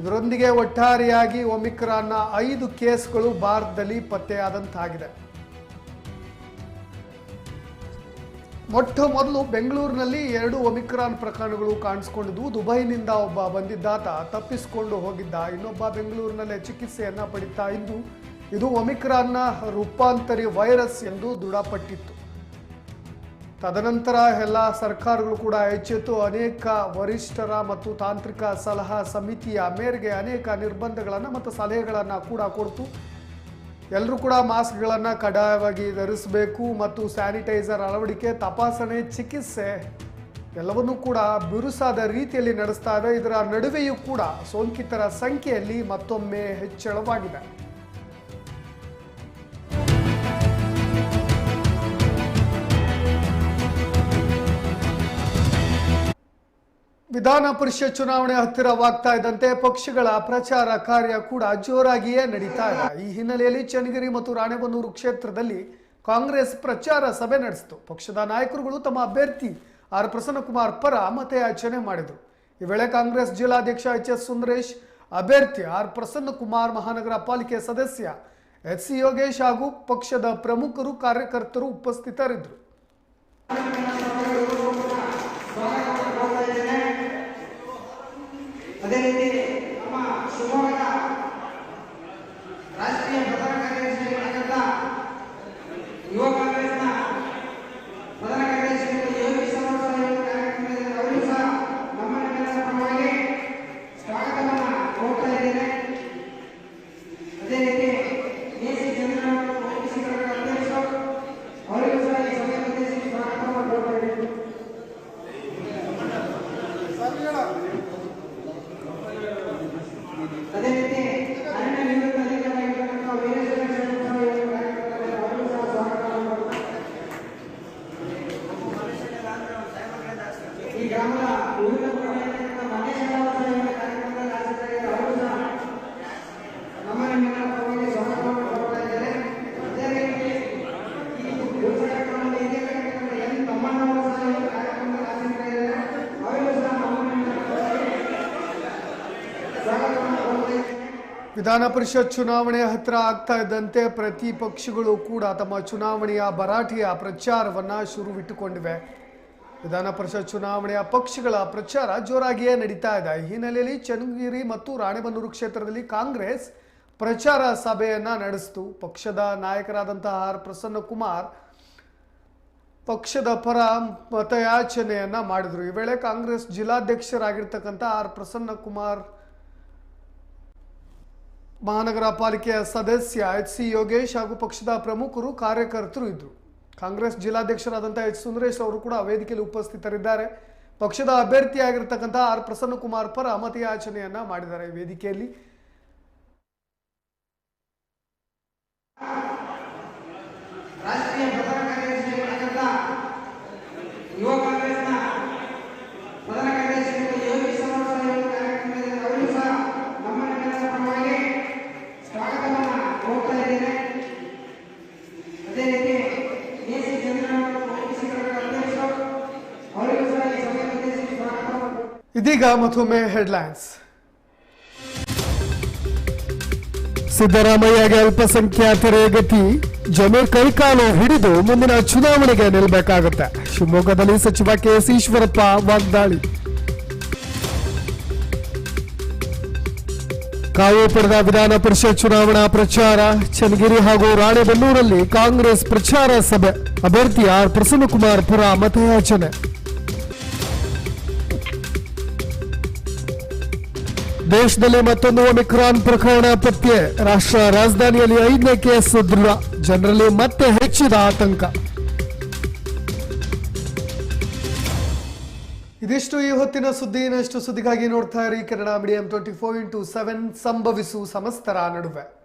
ಇದರೊಂದಿಗೆ ಒಟ್ಟಾರೆಯಾಗಿ ಒಮಿಕ್ರಾನ್ನ ಐದು ಕೇಸ್ಗಳು ಭಾರತದಲ್ಲಿ ಪತ್ತೆಯಾದಂತಾಗಿದೆ. ಮೊಟ್ಟ ಮೊದಲು ಬೆಂಗಳೂರಿನಲ್ಲಿ ಎರಡು ಒಮಿಕ್ರಾನ್ ಪ್ರಕರಣಗಳು ಕಾಣಿಸ್ಕೊಂಡಿದ್ದು ದುಬೈನಿಂದ ಒಬ್ಬ ಬಂದಿದ್ದಾತ ತಪ್ಪಿಸಿಕೊಂಡು ಹೋಗಿದ್ದ. ಇನ್ನೊಬ್ಬ ಬೆಂಗಳೂರಿನಲ್ಲೇ ಚಿಕಿತ್ಸೆಯನ್ನ ಪಡಿತಾ ಇದ್ದು, ಇದು ಒಮಿಕ್ರಾನ್ನ ರೂಪಾಂತರಿ ವೈರಸ್ ಎಂದು ದೃಢಪಟ್ಟಿತ್ತು. ತದನಂತರ ಎಲ್ಲ ಸರ್ಕಾರಗಳು ಕೂಡ ಎಚ್ಚೆತ್ತು. ಅನೇಕ ವರಿಷ್ಠರ ಮತ್ತು ತಾಂತ್ರಿಕ ಸಲಹಾ ಸಮಿತಿಯ ಮೇರೆಗೆ ಅನೇಕ ನಿರ್ಬಂಧಗಳನ್ನು ಮತ್ತು ಸಲಹೆಗಳನ್ನು ಕೂಡ ಕೊಡ್ತು. ಎಲ್ಲರೂ ಕೂಡ ಮಾಸ್ಕ್ಗಳನ್ನು ಕಡ್ಡಾಯವಾಗಿ ಧರಿಸಬೇಕು ಮತ್ತು ಸ್ಯಾನಿಟೈಸರ್ ಅಳವಡಿಕೆ, ತಪಾಸಣೆ, ಚಿಕಿತ್ಸೆ ಎಲ್ಲವನ್ನೂ ಕೂಡ ಬಿರುಸಾದ ರೀತಿಯಲ್ಲಿ ನಡೆಸ್ತಾ ಇದೆ. ಇದರ ನಡುವೆಯೂ ಕೂಡ ಸೋಂಕಿತರ ಸಂಖ್ಯೆಯಲ್ಲಿ ಮತ್ತೊಮ್ಮೆ ಹೆಚ್ಚಳವಾಗಿದೆ. ವಿಧಾನ ಪರಿಷತ್ ಚುನಾವಣೆ ಹತ್ತಿರವಾಗ್ತಾ ಇದ್ದಂತೆ ಪಕ್ಷಗಳ ಪ್ರಚಾರ ಕಾರ್ಯ ಕೂಡ ಜೋರಾಗಿಯೇ ನಡೀತಾ ಇದೆ. ಈ ಹಿನ್ನೆಲೆಯಲ್ಲಿ ಚನ್ನಗಿರಿ ಮತ್ತು ರಾಣೆಬೆನ್ನೂರು ಕ್ಷೇತ್ರದಲ್ಲಿ ಕಾಂಗ್ರೆಸ್ ಪ್ರಚಾರ ಸಭೆ ನಡೆಸಿತು. ಪಕ್ಷದ ನಾಯಕರುಗಳು ತಮ್ಮ ಅಭ್ಯರ್ಥಿ ಆರ್ ಪ್ರಸನ್ನಕುಮಾರ್ ಪರ ಮತಯಾಚನೆ ಮಾಡಿದರು. ಈ ವೇಳೆ ಕಾಂಗ್ರೆಸ್ ಜಿಲ್ಲಾಧ್ಯಕ್ಷ ಎಚ್ ಎಸ್ ಸುಂದರೇಶ್, ಅಭ್ಯರ್ಥಿ ಆರ್ ಪ್ರಸನ್ನಕುಮಾರ್ ಮಹಾನಗರ ಪಾಲಿಕೆ ಸದಸ್ಯ ಎಚ್ ಸಿ ಯೋಗೇಶ್ ಹಾಗೂ ಪಕ್ಷದ ಪ್ರಮುಖರು ಕಾರ್ಯಕರ್ತರು ಉಪಸ್ಥಿತರಿದ್ದರು. ಅದೇ ರೀತಿ ನಮ್ಮ ಶಿವಮೊಗ್ಗದ ರಾಷ್ಟ್ರೀಯ ಪ್ರಧಾನ ಕಾರ್ಯದರ್ಶಿಯಾಗಿರ್ತಕ್ಕಂಥ ಯುವ ಕಾಂಗ್ರೆಸ್ನ ಪ್ರಧಾನ ಕಾರ್ಯದರ್ಶಿ ಯೋಗೇಶ್ ಅವರು ಸಹ ಈ ಕಾರ್ಯಕ್ರಮದಲ್ಲಿ ಅವರು ಸಹ ನಮ್ಮ ನಿಮ್ಮೆಲ್ಲರ ಪರವಾಗಿ ಸ್ವಾಗತವನ್ನು ಕೋರ್ತಾ ಇದ್ದೇನೆ ಅದೇ ರೀತಿ ಎ ಸಿ ಚಂದ್ರನವರು ಓಬಿಸಿ ಘಟಕದ ಅಧ್ಯಕ್ಷರು ಅವರಿಗೂ ಸಹ ಈ ಸಭೆಯ ಉದ್ದೇಶಿಸಿ ಸ್ವಾಗತವನ್ನು ಕೋರ್ತಾ ಇದ್ದೇನೆ ಅದೇ ರೀತಿ ಅರಣ್ಯ ನಿವೃತ್ತ ಅಧಿಕಾರಿಯಾಗಿರ್ತಕ್ಕಂಥ ವೀರೇಶ್ವರ ಶೆಟ್ಟರು ಈ ಕಾರ್ಯಕ್ರಮದಲ್ಲಿ ಅವರಿಗೂ ಸಹ ಸ್ವಾಗತವನ್ನು ಕೋರ್ತಾ ಈ ಗ್ರಾಮದ ವಿವಿಧ ಮುಖಂಡರಾಗಿರ್ತಕ್ಕಂಥ ಮಹೇಶ್ ಅವರು ಸಹ ಈ ಕಾರ್ಯಕ್ರಮದಲ್ಲಿ ಹಾಜರಾಗಿದ್ದಾರೆ. ಅವರು ಸಹ ನಮ್ಮ ನಿಮ್ಮೆಲ್ಲರ ಪರವಾಗಿ ಸ್ವಾಗತವನ್ನು ಕೋರ್ತಾ ಇದ್ದಾರೆ ಅದೇ ರೀತಿ ಈ ಯುವ ಕಾರ್ಯಕ್ರಮದಲ್ಲಿ ಇದೇ ಕಾರ್ಯಕ್ರಮದಲ್ಲಿ ಎನ್ ತಮ್ಮಣ್ಣವರು ಸಹ ಈ ಕಾರ್ಯಕ್ರಮದಲ್ಲಿ ಹಾಜರಾಗಿದ್ದಾರೆ. ಅವರಿಗೂ ಸಹ ನಮ್ಮ ನಿಮ್ಮೆಲ್ಲರ ಪರವಾಗಿ ಸ್ವಾಗತವನ್ನು ಕೋರ್ತಾ ಇದ್ದೇನೆ ವಿಧಾನ ಪರಿಷತ್ ಚುನಾವಣೆ ಹತ್ತಿರ ಆಗ್ತಾ ಇದ್ದಂತೆ ಪ್ರತಿ ಪಕ್ಷಗಳು ಕೂಡ ತಮ್ಮ ಚುನಾವಣೆಯ ಭರಾಟೆಯ ಪ್ರಚಾರವನ್ನ ಶುರುವಿಟ್ಟುಕೊಂಡಿವೆ. ವಿಧಾನ ಪರಿಷತ್ ಚುನಾವಣೆಯ ಪಕ್ಷಗಳ ಪ್ರಚಾರ ಜೋರಾಗಿಯೇ ನಡೀತಾ ಇದೆ. ಈ ಹಿನ್ನೆಲೆಯಲ್ಲಿ ಚನ್ನಗಿರಿ ಮತ್ತು ರಾಣೆಬನ್ನೂರು ಕ್ಷೇತ್ರದಲ್ಲಿ ಕಾಂಗ್ರೆಸ್ ಪ್ರಚಾರ ಸಭೆಯನ್ನು ನಡೆಸಿತು. ಪಕ್ಷದ ನಾಯಕರಾದಂತಹ ಆರ್ ಪ್ರಸನ್ನ ಕುಮಾರ್ ಪಕ್ಷದ ಪರ ಮತಯಾಚನೆಯನ್ನು ಮಾಡಿದರು. ಈ ವೇಳೆ ಕಾಂಗ್ರೆಸ್ ಜಿಲ್ಲಾಧ್ಯಕ್ಷರಾಗಿರ್ತಕ್ಕಂಥ ಆರ್ ಪ್ರಸನ್ನ ಕುಮಾರ್ ಮಹಾನಗರ ಪಾಲಿಕೆಯ ಸದಸ್ಯ ಎಚ್ ಸಿ ಯೋಗೇಶ್ ಹಾಗೂ ಪಕ್ಷದ ಪ್ರಮುಖರು ಕಾರ್ಯಕರ್ತರು ಇದ್ದರು ಕಾಂಗ್ರೆಸ್ ಜಿಲ್ಲಾಧ್ಯಕ್ಷರಾದಂಥ ಎಚ್ ಸುಂದರೇಶ್ ಅವರು ಕೂಡ ವೇದಿಕೆಯಲ್ಲಿ ಉಪಸ್ಥಿತರಿದ್ದಾರೆ. ಪಕ್ಷದ ಅಭ್ಯರ್ಥಿಯಾಗಿರ್ತಕ್ಕಂಥ ಆರ್ ಪ್ರಸನ್ನ ಕುಮಾರ್ ಪರ ಮತಯಾಚನೆಯನ್ನ ಮಾಡಿದ್ದಾರೆ ವೇದಿಕೆಯಲ್ಲಿ. ಇದೀಗ ಮತ್ತೊಮ್ಮೆ ಹೆಡ್ಲೈನ್ಸ್ ಸಿದ್ದರಾಮಯ್ಯಗೆ ಅಲ್ಪಸಂಖ್ಯಾತರೇ ಗತಿ ಜಮೆ ಕೈಕಾಲು ಹಿಡಿದು ಮುಂದಿನ ಚುನಾವಣೆಗೆ ನಿಲ್ಲಬೇಕಾಗುತ್ತೆ ಶಿವಮೊಗ್ಗದಲ್ಲಿ ಸಚಿವ ಕೆಎಸ್ ಈಶ್ವರಪ್ಪ ವಾಗ್ದಾಳಿ. ಕಾವು ಪಡೆದ ವಿಧಾನ ಪರಿಷತ್ ಚುನಾವಣಾ ಪ್ರಚಾರ, ಚನ್ನಗಿರಿ ಹಾಗೂ ರಾಣೆಬೆನ್ನೂರಲ್ಲಿ ಕಾಂಗ್ರೆಸ್ ಪ್ರಚಾರ ಸಭೆ. ಅಭ್ಯರ್ಥಿ ಆರ್ ಪ್ರಸನ್ನಕುಮಾರ್ ಪುರ ಮತಯಾಚನೆ. ದೇಶದಲ್ಲಿ ಮತ್ತೊಂದು ಒಮಿಕ್ರಾನ್ ಪ್ರಕರಣ ಪತ್ತೆ ರಾಷ್ಟ್ರ ರಾಜಧಾನಿಯಲ್ಲಿ ಐದನೇ ಕೇಸ್ ದೃಢ ಜನರಲ್ಲಿ ಮತ್ತೆ ಹೆಚ್ಚಿದ ಆತಂಕ. ಇದಿಷ್ಟು ಈ ಹೊತ್ತಿನ ಸುದ್ದಿ. ಇನ್ನಷ್ಟು ಸುದ್ದಿಗಾಗಿ ನೋಡ್ತಾ ಇರಿ. Kannada medium twenty four into seven ಸಂಭವಿಸು ಸಮಸ್ತರ ನಡುವೆ.